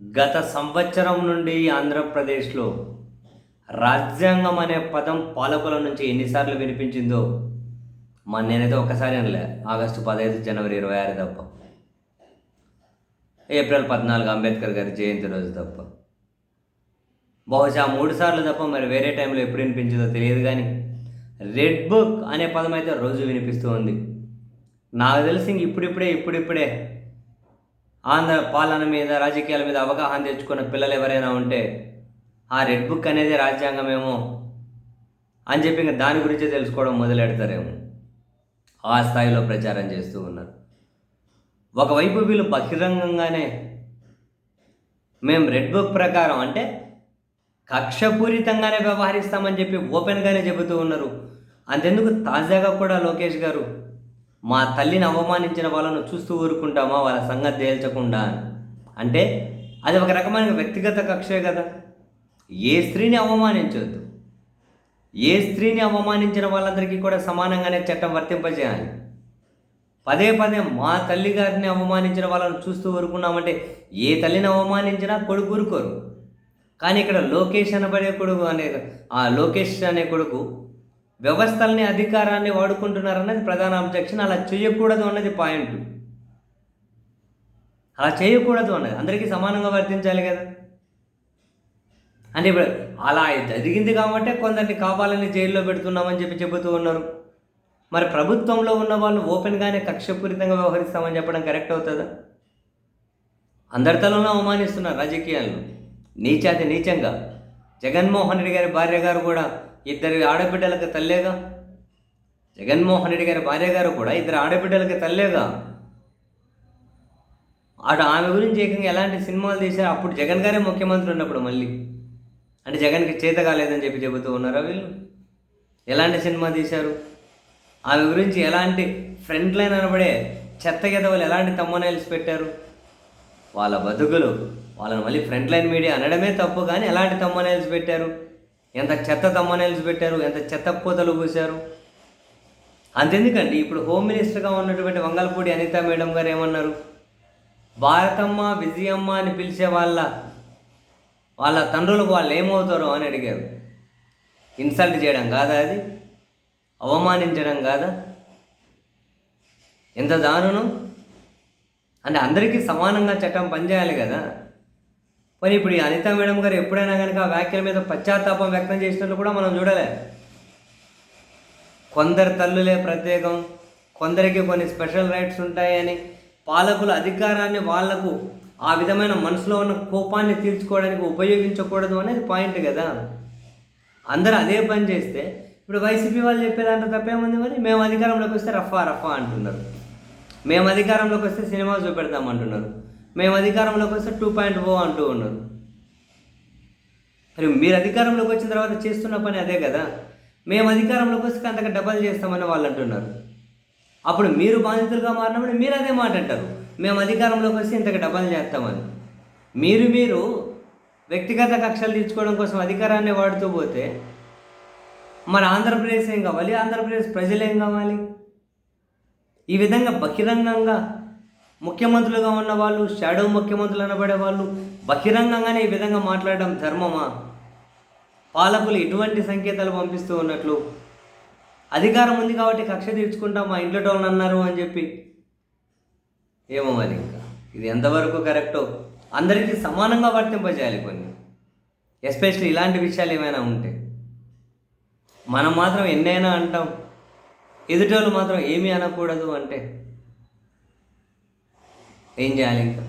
గత సంవత్సరం నుండి ఆంధ్రప్రదేశ్లో రాజ్యాంగం అనే పదం పాలకుల నుంచి ఎన్నిసార్లు వినిపించిందో మా నేనైతే ఒక్కసారి అనలే. ఆగస్టు పదహైదు జనవరి ఇరవై ఆరు తప్ప. ఏప్రిల్ పద్నాలుగు అంబేద్కర్ గారి జయంతి రోజు తప్ప. బహుశా మూడు సార్లు తప్ప మరి వేరే టైంలో ఎప్పుడు వినిపించిందో తెలియదు కానీ రెడ్ బుక్ అనే పదం అయితే రోజు వినిపిస్తూ ఉంది. నాకు తెలిసి ఇప్పుడిప్పుడే ఇప్పుడిప్పుడే ఆంధ్ర పాలన మీద రాజకీయాల మీద అవగాహన తెచ్చుకున్న పిల్లలు ఎవరైనా ఉంటే ఆ రెడ్ బుక్ అనేది రాజ్యాంగమేమో అని చెప్పి ఇంకా దాని గురించే తెలుసుకోవడం మొదలెడతారేమో. ఆ స్థాయిలో ప్రచారం చేస్తూ ఉన్నారు. ఒకవైపు వీళ్ళు బహిరంగంగానే మేము రెడ్ బుక్ ప్రకారం అంటే కక్షపూరితంగానే వ్యవహరిస్తామని చెప్పి ఓపెన్గానే చెబుతూ ఉన్నారు. అంతెందుకు తాజాగా కూడా లోకేష్ గారు మా తల్లిని అవమానించిన వాళ్ళను చూస్తూ ఊరుకుంటామా? వాళ్ళ సంగతి తేల్చకుండా అని. అంటే అది ఒక రకమైన వ్యక్తిగత కక్షే కదా. ఏ స్త్రీని అవమానించవద్దు ఏ స్త్రీని అవమానించిన వాళ్ళందరికీ కూడా సమానంగానే చట్టం వర్తింపజేయాలి. పదే పదే మా తల్లి గారిని అవమానించిన వాళ్ళని చూస్తూ ఊరుకున్నామంటే ఏ తల్లిని అవమానించినా కొడుకు ఊరుకోరు. కానీ ఇక్కడ లోకేష్ అనబడే కొడుకు అనే ఆ లోకేష్ అనే కొడుకు వ్యవస్థల్ని అధికారాన్ని వాడుకుంటున్నారన్నది ప్రధాన అబ్జెక్షన్ అలా చేయకూడదు అన్నది పాయింట్ అలా చేయకూడదు అన్నది. అందరికీ సమానంగా వర్తించాలి కదా. అంటే ఇప్పుడు అలా జరిగింది కాబట్టి కొందరిని కావాలని జైల్లో పెడుతున్నామని చెప్పి చెబుతూ ఉన్నారు. మరి ప్రభుత్వంలో ఉన్న వాళ్ళు ఓపెన్గానే కక్షపూరితంగా వ్యవహరిస్తామని చెప్పడం కరెక్ట్ అవుతుందా? అందరి తలలో అవమానిస్తున్నారు రాజకీయాలను నీచాతి నీచంగా. జగన్మోహన్ రెడ్డి గారి భార్య గారు కూడా ఇద్దరు ఆడబిడ్డలకు తల్లేగా జగన్మోహన్ రెడ్డి గారి భార్య గారు కూడా ఇద్దరు ఆడబిడ్డలకి తల్లేగా అటు ఆమె గురించి ఏకంగా ఎలాంటి సినిమాలు తీశారు? అప్పుడు జగన్ గారే ముఖ్యమంత్రి ఉన్నప్పుడు మళ్ళీ. అంటే జగన్కి చేత కాలేదని చెప్పి చెబుతూ ఉన్నారా వీళ్ళు? ఎలాంటి సినిమా తీశారు? ఆమె గురించి ఎలాంటి ఫ్రంట్ లైన్ అనబడే చెత్త గెదవలు ఎలాంటి తమ్మనైల్స్ పెట్టారు? వాళ్ళ బతుకులు వాళ్ళని మళ్ళీ ఫ్రంట్ లైన్ మీడియా అనడమే తప్పు కానీ ఎలాంటి తమ్మనైల్స్ పెట్టారు? ఎంత చెత్త తమ్మనైల్స్ పెట్టారు ఎంత చెత్త పూతలు పూశారు. అంతెందుకండి ఇప్పుడు హోమ్ మినిస్టర్గా ఉన్నటువంటి వంగల్పూడి అనిత మేడం గారు ఏమన్నారు? భారతమ్మ విజయమ్మ అని పిలిచే వాళ్ళ వాళ్ళ తండ్రులకు వాళ్ళు ఏమవుతారో అని అడిగారు. ఇన్సల్ట్ చేయడం కాదా అది? అవమానించడం కాదా? ఎంత దారుణం! అంటే అందరికీ సమానంగా చట్టం పనిచేయాలి కదా. మరి ఇప్పుడు ఈ అనిత మేడం గారు ఎప్పుడైనా కనుక ఆ వ్యాఖ్యల మీద పశ్చాత్తాపం వ్యక్తం చేసినట్లు కూడా మనం చూడలే. కొందరు తల్లులే ప్రత్యేకం కొందరికి కొన్ని స్పెషల్ రైట్స్ ఉంటాయని పాలకుల అధికారాన్ని వాళ్ళకు ఆ విధమైన మనసులో ఉన్న కోపాన్ని తీర్చుకోవడానికి ఉపయోగించకూడదు అనేది పాయింట్ కదా. అందరూ అదే పని చేస్తే ఇప్పుడు వైసీపీ వాళ్ళు చెప్పేదాంట్లో తప్పేముంది మరి? మేము అధికారంలోకి వస్తే రఫా రఫా అంటున్నారు. మేము అధికారంలోకి వస్తే సినిమా చూపెడతాం అంటున్నారు. మేము అధికారంలోకి వస్తే టూ పాయింట్ ఓ అంటూ ఉన్నారు మరి మీరు అధికారంలోకి వచ్చిన తర్వాత చేస్తున్న పని అదే కదా? మేము అధికారంలోకి వస్తే అంతగా డబల్ చేస్తామని వాళ్ళు అంటున్నారు. అప్పుడు మీరు బాధితులుగా మారినప్పుడు మీరు అదే మాట అంటారు. మేము అధికారంలోకి వస్తే ఇంతగా డబల్ చేస్తామని. మీరు మీరు వ్యక్తిగత కక్షలు తీర్చుకోవడం కోసం అధికారాన్ని వాడుతూ పోతే మన ఆంధ్రప్రదేశ్ ఏం కావాలి? ఆంధ్రప్రదేశ్ ప్రజలు ఏం కావాలి? ఈ విధంగా బహిరంగంగా ముఖ్యమంత్రులుగా ఉన్న వాళ్ళు షాడో ముఖ్యమంత్రులు అనబడే వాళ్ళు బహిరంగంగానే ఈ విధంగా మాట్లాడడం ధర్మమా? పాలకులు ఎటువంటి సంకేతాలు పంపిస్తూ ఉన్నట్లు? అధికారం ఉంది కాబట్టి కక్ష తీర్చుకుంటాం మా ఇంట్లో అన్నారు అని చెప్పి. ఏమో మరి ఇంకా. ఇది ఎంతవరకు కరెక్టో? అందరికీ సమానంగా వర్తింపజేయాలి కొన్ని. ఎస్పెషల్లీ ఇలాంటి విషయాలు ఏమైనా ఉంటే. మనం మాత్రం ఎన్నైనా అంటాం. ఎదుటోళ్ళు మాత్రం ఏమీ అనకూడదు అంటే. ఏం చేయాలి ఇంకా